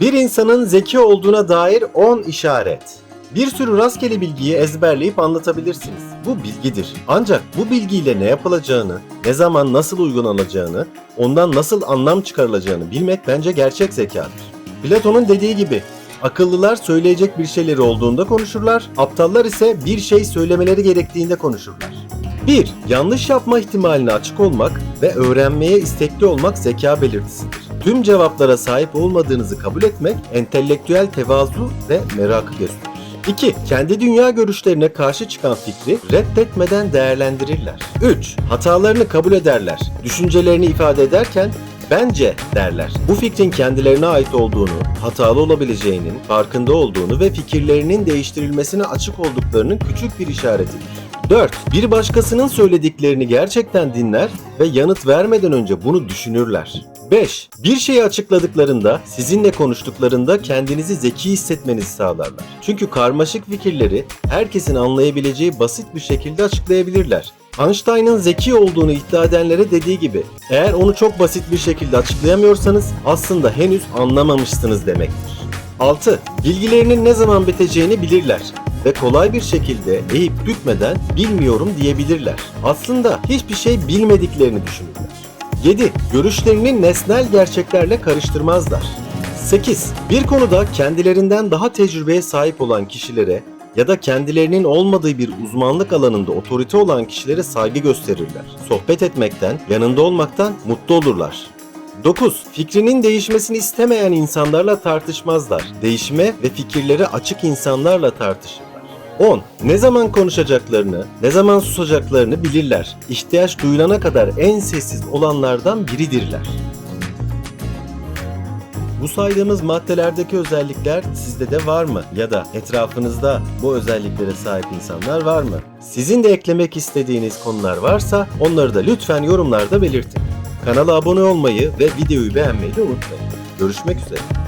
Bir insanın zeki olduğuna dair 10 işaret. Bir sürü rastgele bilgiyi ezberleyip anlatabilirsiniz. Bu bilgidir. Ancak bu bilgiyle ne yapılacağını, ne zaman nasıl uygulanacağını, ondan nasıl anlam çıkarılacağını bilmek bence gerçek zekadır. Platon'un dediği gibi akıllılar söyleyecek bir şeyleri olduğunda konuşurlar, aptallar ise bir şey söylemeleri gerektiğinde konuşurlar. 1. Yanlış yapma ihtimaline açık olmak ve öğrenmeye istekli olmak zeka belirtisidir. Tüm cevaplara sahip olmadığınızı kabul etmek entelektüel tevazu ve merakı gösterir. 2. Kendi dünya görüşlerine karşı çıkan fikri reddetmeden değerlendirirler. 3. Hatalarını kabul ederler. Düşüncelerini ifade ederken bence derler. Bu fikrin kendilerine ait olduğunu, hatalı olabileceğinin farkında olduğunu ve fikirlerinin değiştirilmesine açık olduklarının küçük bir işaretidir. 4. Bir başkasının söylediklerini gerçekten dinler ve yanıt vermeden önce bunu düşünürler. 5. Bir şeyi açıkladıklarında, sizinle konuştuklarında kendinizi zeki hissetmenizi sağlarlar. Çünkü karmaşık fikirleri herkesin anlayabileceği basit bir şekilde açıklayabilirler. Einstein'ın zeki olduğunu iddia edenlere dediği gibi, eğer onu çok basit bir şekilde açıklayamıyorsanız aslında henüz anlamamışsınız demektir. 6. Bilgilerinin ne zaman biteceğini bilirler ve kolay bir şekilde eğip bükmeden bilmiyorum diyebilirler. Aslında hiçbir şey bilmediklerini düşünürler. 7. Görüşlerini nesnel gerçeklerle karıştırmazlar. 8. Bir konuda kendilerinden daha tecrübeye sahip olan kişilere ya da kendilerinin olmadığı bir uzmanlık alanında otorite olan kişilere saygı gösterirler. Sohbet etmekten, yanında olmaktan mutlu olurlar. 9. Fikrinin değişmesini istemeyen insanlarla tartışmazlar. Değişime ve fikirleri açık insanlarla tartışırlar. 10. Ne zaman konuşacaklarını, ne zaman susacaklarını bilirler. İhtiyaç duyulana kadar en sessiz olanlardan biridirler. Bu saydığımız maddelerdeki özellikler sizde de var mı? Ya da etrafınızda bu özelliklere sahip insanlar var mı? Sizin de eklemek istediğiniz konular varsa onları da lütfen yorumlarda belirtin. Kanala abone olmayı ve videoyu beğenmeyi de unutmayın. Görüşmek üzere.